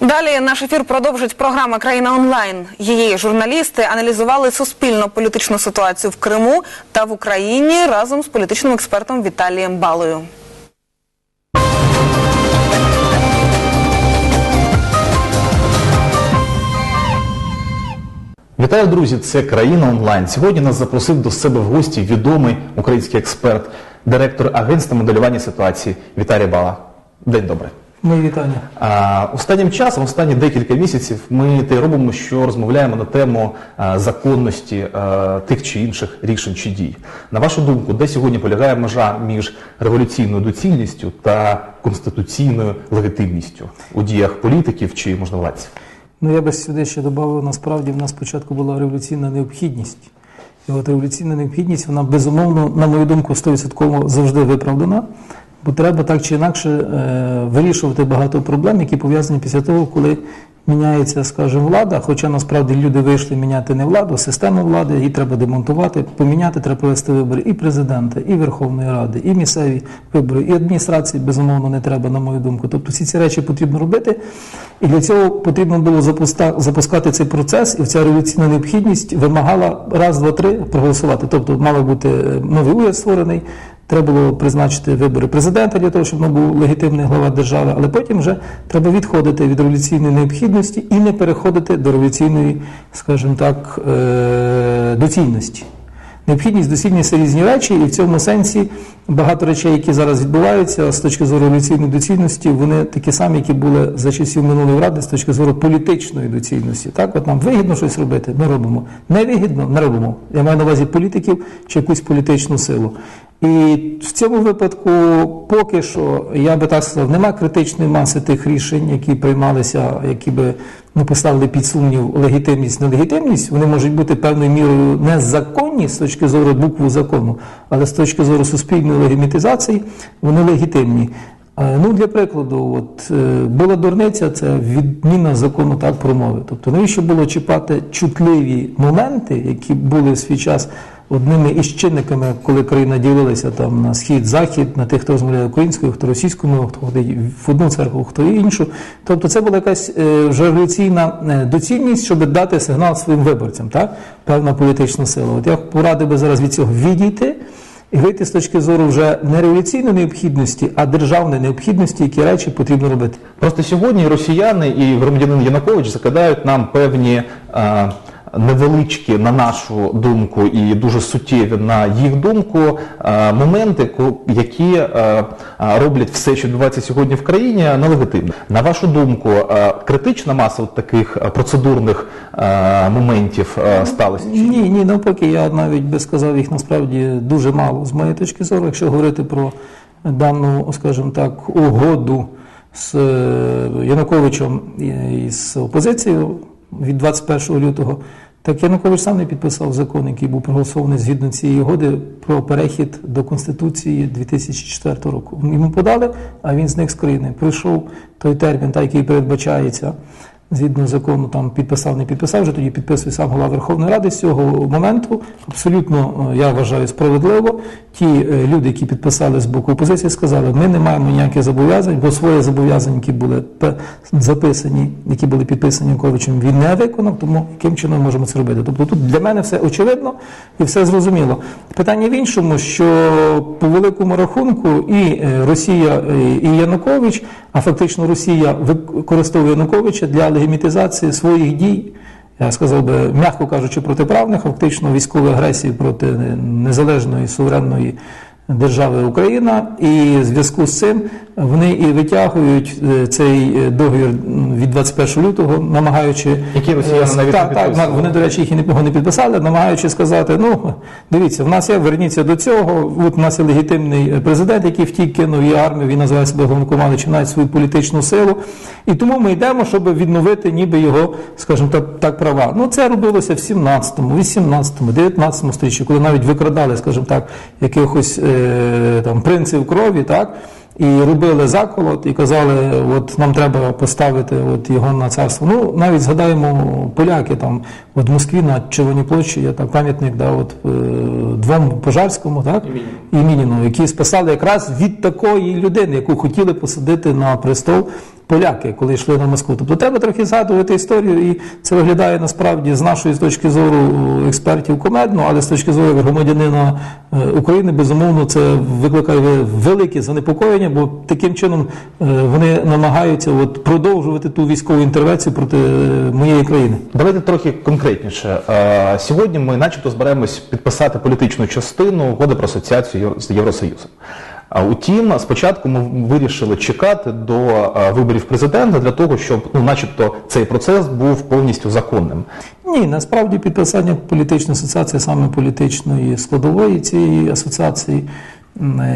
Далі наш ефір продовжить програма Країна онлайн. Її журналісти аналізували суспільно-політичну ситуацію в Криму та в Україні разом з політичним експертом Віталієм Балою. Вітаю, друзі! Це країна онлайн. Сьогодні нас запросив до себе в гості відомий український експерт, директор агентства моделювання ситуації Віталій Бала. День добрий. Мої вітання. А, останнім часом, останні декілька місяців, ми те робимо, що розмовляємо на тему а, законності а, тих чи інших рішень чи дій. На вашу думку, де сьогодні полягає межа між революційною доцільністю та конституційною легітимністю у діях політиків чи можновладців? Ну я би сюди ще додав, насправді в нас спочатку була революційна необхідність. І от революційна необхідність, вона безумовно, на мою думку, 100% завжди виправдана. Бо треба так чи інакше е, вирішувати багато проблем, які пов'язані після того, коли міняється, скажімо, влада. Хоча насправді люди вийшли міняти не владу, а систему влади, її треба демонтувати, поміняти, треба провести вибори і президента, і Верховної Ради, і місцеві вибори, і адміністрації, безумовно, не треба, на мою думку. Тобто всі ці речі потрібно робити. І для цього потрібно було запускати цей процес, і ця революційна необхідність вимагала раз, два, три проголосувати. Тобто мав бути е, новий уряд створений. Треба було призначити вибори президента для того, щоб він був легітимний глава держави, але потім вже треба відходити від революційної необхідності і не переходити до революційної, скажімо так, е, доцільності. Необхідність, доцільність це різні речі, і в цьому сенсі багато речей, які зараз відбуваються з точки зору революційної доцільності, вони такі самі, які були за часів минулої ради з точки зору політичної доцільності. Так, от нам вигідно щось робити, ми робимо. Невигідно, не робимо. Я маю на увазі політиків чи якусь політичну силу. І в цьому випадку, поки що, я би так сказав, нема критичної маси тих рішень, які приймалися, які би ну, поставили під сумнів легітимність, нелегітимність. Вони можуть бути певною мірою незаконні з точки зору букви закону, але з точки зору суспільної легітимізації вони легітимні. Е, Ну, для прикладу, от е, була дурниця, це відміна закону так про мови. Тобто, навіщо було чіпати чутливі моменти, які були в свій час одними із чинниками, коли країна ділилася там на схід, захід, на тих, хто розмовляє українською, хто російською мовою, хто ходить в одну церкву, хто іншу. Тобто, це була якась е, вже революційна е, доцільність, щоб дати сигнал своїм виборцям, так? певна політична сила. От я порадив би зараз від цього відійти. І вийти з точки зору вже не революційної необхідності, а державної необхідності, які речі потрібно робити. Просто сьогодні росіяни і громадянин Янукович закидають нам певні е, невеличкі, на нашу думку, і дуже суттєві на їх думку е, моменти, які е, роблять все, що відбувається сьогодні в країні, нелегітимним. На вашу думку, е, критична маса от таких процедурних моментів е, сталася? чи ні? Ні, навпаки, я навіть би сказав їх насправді дуже мало з моєї точки зору, якщо говорити про дану, скажімо так, угоду з Януковичем і з опозицією від 21 лютого. Так Янукович сам не підписав закон, який був проголосований згідно цієї угоди про перехід до Конституції 2004 року. Йому подали, а він зник з країни. Прийшов той термін, та, який передбачається згідно закону, там підписав, не підписав, вже тоді підписує сам голова Верховної Ради. З цього моменту абсолютно, е, я вважаю, справедливо. Ті е, люди, які підписали з боку опозиції, сказали, ми не маємо ніяких зобов'язань, бо свої зобов'язання, які були записані, які були підписані Януковичем, він не виконав, тому яким чином можемо це робити? Тобто тут для мене все очевидно і все зрозуміло. Питання в іншому, що по великому рахунку і е, Росія, і Янукович, а фактично Росія використовує Януковича для легімітизації своїх дій. Я сказав би, м'яко кажучи, протиправних, фактично військової агресії проти незалежної суверенної держави Україна, і в зв'язку з цим вони і витягують е, цей е, договір від 21 лютого, намагаючи Який росіяни Е, навіть не так, так, вони, до речі, їх і не, не підписали, намагаючи сказати: ну дивіться, в нас є, верніться до цього. От у нас є легітимний президент, який втік кинув і армію, він називає себе головнокомандуючим, навіть свою політичну силу. І тому ми йдемо, щоб відновити ніби його, скажімо так, так права. Ну це робилося в 17-му, 18-му, 19-му сторіччі, коли навіть викрадали, скажімо так, якихось е, там принців крові, так. І робили заколот, і казали, от нам треба поставити от його на царство. Ну, навіть згадаємо поляки там, от в Москві на Червоній площі є там пам'ятник, да, от, е, двом пожарському, так, і Мініну, які спасали якраз від такої людини, яку хотіли посадити на престол поляки, коли йшли на Москву. Тобто треба трохи згадувати історію, і це виглядає насправді з нашої з точки зору експертів комедно, але з точки зору громадянина е, України, безумовно, це викликає велике занепокоєння, бо таким чином е, вони намагаються от продовжувати ту військову інтервенцію проти е, моєї країни. Давайте трохи конкретніше. Сьогодні ми, начебто, зберемось підписати політичну частину угоди про асоціацію з Євросоюзом. Утім, спочатку ми вирішили чекати до е, виборів президента для того, щоб, ну, начебто, цей процес був повністю законним. Ні, насправді підписання політичної асоціації, саме політичної складової цієї асоціації,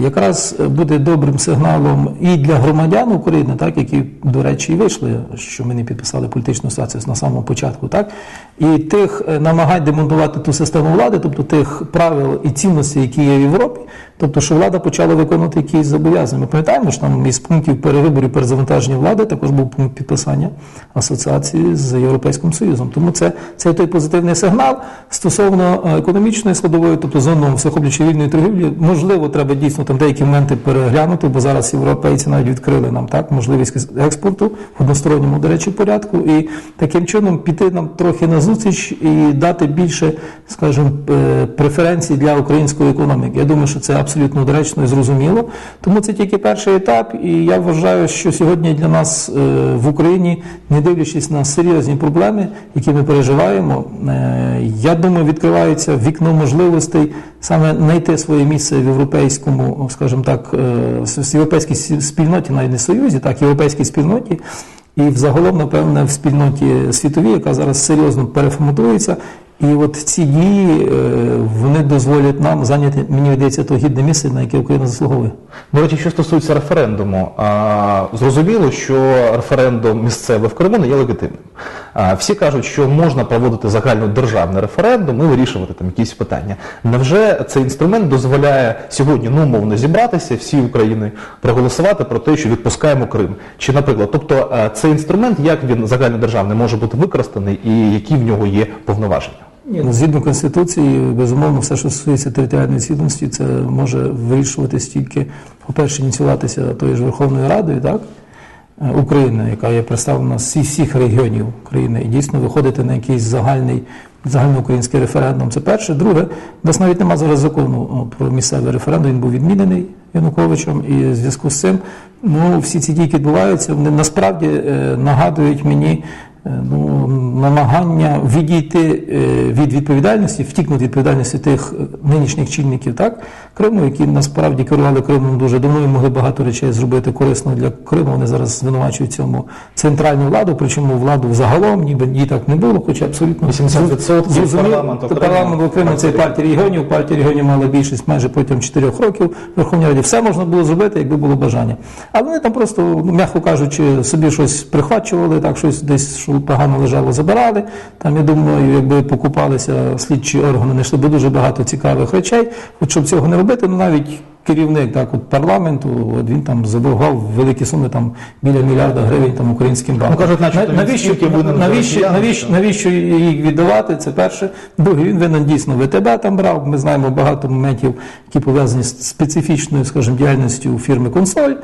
якраз буде добрим сигналом і для громадян України, так які, до речі, вийшли, що ми не підписали політичну асоціацію на самому початку, так і тих е, намагань демонтувати ту систему влади, тобто тих правил і цінностей, які є в Європі, тобто, що влада почала виконувати якісь зобов'язання. Ми пам'ятаємо, що там із пунктів перевиборів перезавантаження влади також був пункт підписання асоціації з Європейським Союзом. Тому це, це той позитивний сигнал стосовно е, економічної складової, тобто зону всеохоплюючої вільної торгівлі. Можливо, треба дійсно там деякі моменти переглянути, бо зараз європейці навіть відкрили нам так можливість експорту в односторонньому, до речі, порядку, і таким чином піти нам трохи на зустріч і дати більше, скажімо, е, преференцій для української економіки. Я думаю, що це абсолютно доречно і зрозуміло. Тому це тільки перший етап, і я вважаю, що сьогодні для нас е, в Україні, не дивлячись на серйозні проблеми, які ми переживаємо, е, я думаю, відкривається вікно можливостей саме знайти своє місце в європейському, скажімо так, в європейській спільноті, навіть не союзі, так європейській спільноті. І взагалом, напевне, в спільноті світовій, яка зараз серйозно переформатується. І от ці дії е, вони дозволять нам зайняти, мені видається, то гідне місце, на яке Україна заслуговує. До речі, що стосується референдуму, зрозуміло, що референдум місцевий в Криму не є легітимним. Всі кажуть, що можна проводити загальнодержавний референдум і вирішувати там якісь питання. Невже цей інструмент дозволяє сьогодні ну умовно зібратися всі України проголосувати про те, що відпускаємо Крим? Чи, наприклад, тобто цей інструмент, як він загальнодержавний може бути використаний і які в нього є повноваження? Ні, ну, згідно Конституції, безумовно, все, що стосується територіальної цілісності, це може вирішуватись тільки, по-перше, ініціюватися тою ж Верховною Радою, так? е, України, яка є представлена з всіх- регіонів України, і дійсно виходити на якийсь загальний загальноукраїнський референдум. Це перше. Друге, у нас навіть немає зараз закону про місцевий референдум, він був відмінений Януковичем, і в зв'язку з цим ну, всі ці дії, відбуваються, вони насправді е, нагадують мені ну, намагання відійти е, від відповідальності, втікнути від відповідальності тих е, нинішніх чинників так, Криму, які насправді керували Кримом дуже давно і могли багато речей зробити корисно для Криму. Вони зараз звинувачують цьому центральну владу, причому владу взагалом, ніби її так не було, хоча абсолютно 80% зрозуміло, парламенту Криму- Криму це партія регіонів. Партія регіонів мала більшість майже протягом 4 років в Верховній Раді. Все можна було зробити, якби було бажання. А вони там просто, ну, м'яко кажучи, собі щось прихвачували, так щось десь що погано лежало, забирали. Там, я думаю, якби покупалися слідчі органи, знайшли б дуже багато цікавих речей. От щоб цього не робити, ну навіть. Керівник так от парламенту, от він там заборгував великі суми там біля мільярда гривень там українським банкам. Ну, кажуть, він навіщо, навіщо, навіщо, навіщо їх віддавати? Це перше. Друге, він винен дійсно ВТБ там брав. Ми знаємо багато моментів, які пов'язані з специфічною, скажімо, діяльністю фірми Консоль,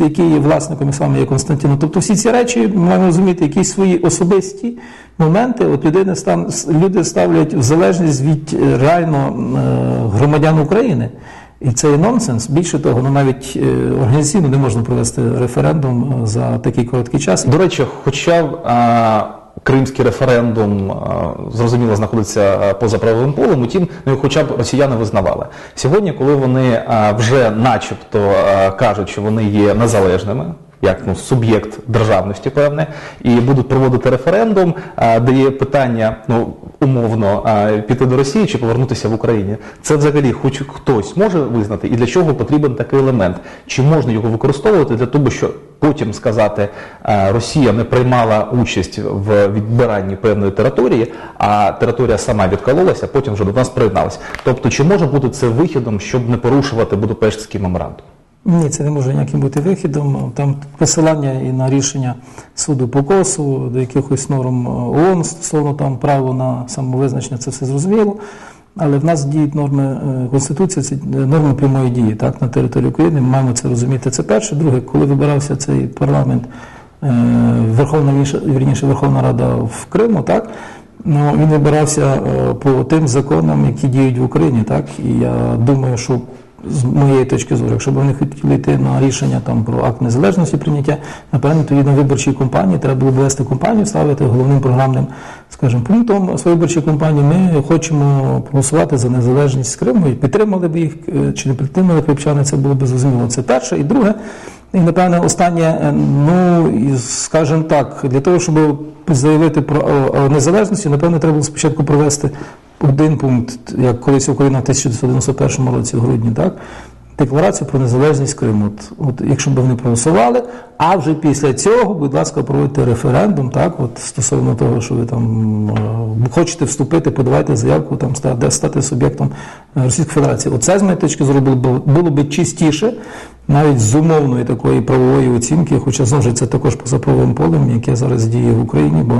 який є власником і саме є Константином. Тобто всі ці речі ми маємо розуміти, якісь свої особисті моменти. От людини стан, люди ставлять в залежність від е, реально е, громадян України. І це є нонсенс. Більше того, ну навіть е, організаційно не можна провести референдум е, за такий короткий час. До речі, хоча а, кримський референдум а, зрозуміло знаходиться поза правовим полем, утім, ну хоча б росіяни визнавали. Сьогодні, коли вони а, вже начебто а, кажуть, що вони є незалежними. Як ну, суб'єкт державності, певне, і будуть проводити референдум, де є питання, ну умовно, піти до Росії чи повернутися в Україні. Це взагалі хоч хтось може визнати, і для чого потрібен такий елемент? Чи можна його використовувати для того, щоб потім сказати, Росія не приймала участь в відбиранні певної території, а територія сама відкололася, потім вже до нас приєдналася. Тобто, чи може бути це вихідом, щоб не порушувати Будапештський меморандум? Ні, це не може ніяким бути вихідом. Там посилання і на рішення суду по КОСу, до якихось норм ООН стосовно там право на самовизначення, це все зрозуміло. Але в нас діють норми е, Конституції, це е, норми прямої дії так, на території України. Ми маємо це розуміти. Це перше. Друге, коли вибирався цей парламент, е, Верховна вірніше, Верховна Рада в Криму, так. Ну, він вибирався е, по тим законам, які діють в Україні, так. І я думаю, що з моєї точки зору, якщо б вони хотіли йти на рішення там про акт незалежності прийняття, напевно, тоді на виборчій компанії треба було б вести компанію, ставити головним програмним, скажімо, пунктом своєї виборчої компанії. Ми хочемо проголосувати за незалежність Криму і підтримали б їх е, чи не підтримали кримчани, це було б зрозуміло. Це перше. І друге, і напевне, останнє, е, ну скажімо так, для того, щоб заявити про е, е, незалежність, напевне, треба було спочатку провести один пункт, як колись Україна в 1991 році, в грудні, так? Декларацію про незалежність Криму. От, от якщо б вони проголосували, а вже після цього, будь ласка, проводьте референдум, так, от стосовно того, що ви там е, хочете вступити, подавайте заявку, там стати, стати суб'єктом е, Російської Федерації. Оце з моєї точки зору було було б чистіше, навіть з умовної такої правової оцінки, хоча знову ж це також поза правовим полем, яке зараз діє в Україні, бо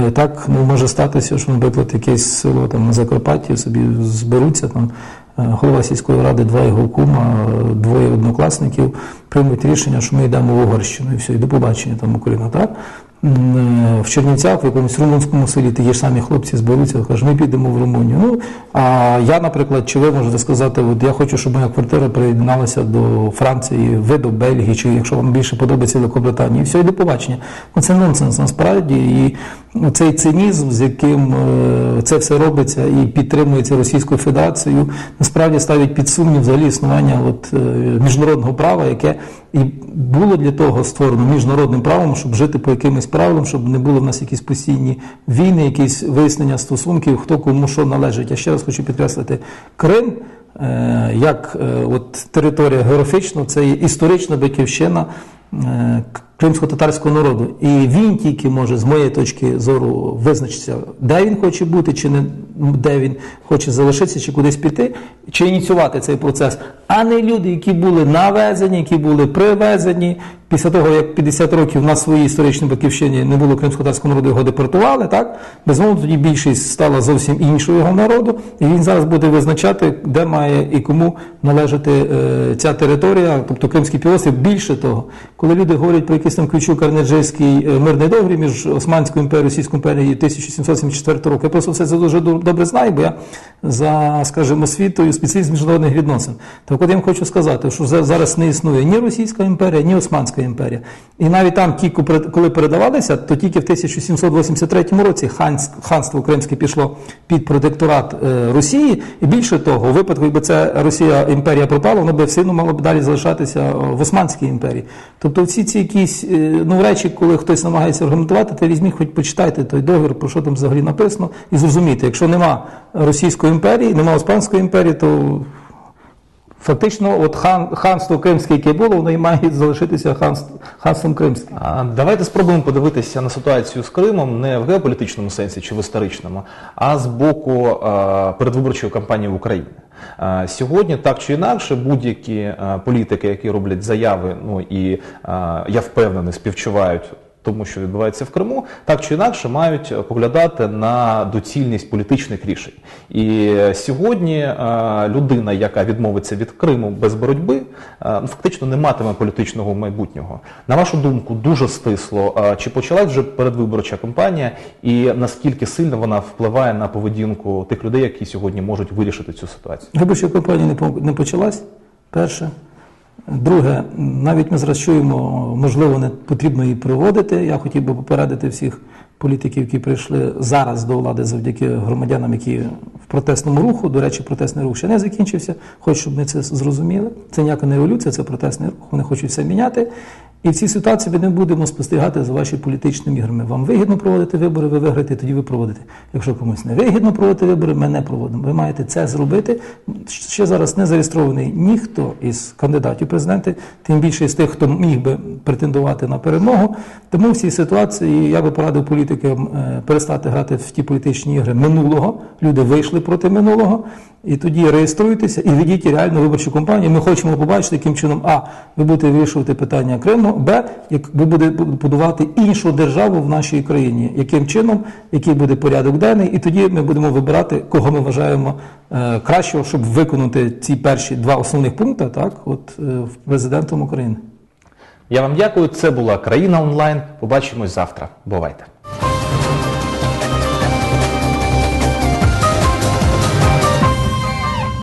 е, так ну, може статися, що, наприклад, якесь село там на Закарпатті собі зберуться там. Е, Голова сільської ради, два його кума, е, двоє однокласників приймуть рішення, що ми йдемо в Угорщину і все, і до побачення там Україна, так? Е, В Чернівцях, в якомусь румунському селі, ті ж самі хлопці зберуться, кажуть, ми підемо в Румунію. Ну, а я, наприклад, чи ви можете сказати, от я хочу, щоб моя квартира приєдналася до Франції, ви до Бельгії, чи якщо вам більше подобається Великобританії, все, і до побачення. Ну, це нонсенс насправді. І цей цинізм, з яким е, це все робиться і підтримується Російською Федерацією, насправді ставить під сумнів взагалі існування от, е, міжнародного права, яке і було для того створено міжнародним правом, щоб жити по якимось правилам, щоб не було в нас якісь постійні війни, якісь вияснення стосунків, хто кому що належить. Я ще раз хочу підкреслити, Крим. е, Як е, от територія географічно, це є історична батьківщина е, кримсько-татарського народу. І він тільки може, з моєї точки зору, визначитися, де він хоче бути, чи не де він хоче залишитися, чи кудись піти, чи ініціювати цей процес, а не люди, які були навезені, які були привезені. Після того, як 50 років на своїй історичній батьківщині не було кримсько-татарського народу, його депортували, так? Безумовно, тоді більшість стала зовсім іншого народу, і він зараз буде визначати, де має і кому належати е, ця територія, тобто Кримський півострів. Більше того, коли люди говорять про якийсь там ключук Карнеджийський е, мирний договір між Османською імперією Російською імперією 1774 року, я просто все це дуже добре знаю, бо я за, скажімо, освітою спеціаліст міжнародних відносин. Так от я вам хочу сказати, що зараз не існує ні Російська імперія, ні Османська імперія. І навіть там, коли передавалися, то тільки в 1783 році ханство Кримське пішло під протекторат е, Росії. І більше того, у випадку, якби ця Росія імперія пропала, воно би все одно мало б далі залишатися е, в Османській імперії. Тобто всі ці якісь е, ну, речі, коли хтось намагається аргументувати, то візьміть, хоч почитайте той договір, про що там взагалі написано, і зрозумійте, якщо нема Російської імперії, нема Оспанської імперії, то Фактично, от хан, ханство кримське, яке було, воно і має залишитися ханство, ханством кримським. А Давайте спробуємо подивитися на ситуацію з Кримом не в геополітичному сенсі чи в історичному, а з боку е, передвиборчої кампанії в Україні. Е, Сьогодні так чи інакше будь-які е, політики, які роблять заяви, ну і е, я впевнений, співчувають. Тому що відбувається в Криму, так чи інакше мають поглядати на доцільність політичних рішень. І сьогодні е, людина, яка відмовиться від Криму без боротьби, е, фактично не матиме політичного майбутнього. На вашу думку, дуже стисло. е, Чи почалась вже передвиборча кампанія, і наскільки сильно вона впливає на поведінку тих людей, які сьогодні можуть вирішити цю ситуацію? Виборча кампанія не по- не почалась. Перше. Друге, навіть ми зараз чуємо, можливо, не потрібно її проводити. Я хотів би попередити всіх політиків, які прийшли зараз до влади завдяки громадянам, які в протестному руху. До речі, протестний рух ще не закінчився. Хочу, щоб ми це зрозуміли. Це ніяка не революція, це протестний рух. Вони хочуть все міняти. І в цій ситуації ми не будемо спостерігати за ваші політичними іграми. Вам вигідно проводити вибори, ви виграєте, тоді ви проводите. Якщо комусь не вигідно проводити вибори, ми не проводимо. Ви маєте це зробити. Ще зараз не зареєстрований ніхто із кандидатів президенти, тим більше з тих, хто міг би претендувати на перемогу. Тому в цій ситуації я би порадив політикам е, перестати грати в ті політичні ігри минулого. Люди вийшли проти минулого. І тоді реєструйтеся і ведіть реальну виборчу кампанію. Ми хочемо побачити, яким чином А. Ви будете вирішувати питання Криму, Б. Як ви будете будувати іншу державу в нашій країні, яким чином, який буде порядок денний, і тоді ми будемо вибирати, кого ми вважаємо е, кращого, щоб виконати ці перші два основних пункти, так, от е, президентом України. Я вам дякую. Це була країна онлайн. Побачимось завтра. Бувайте.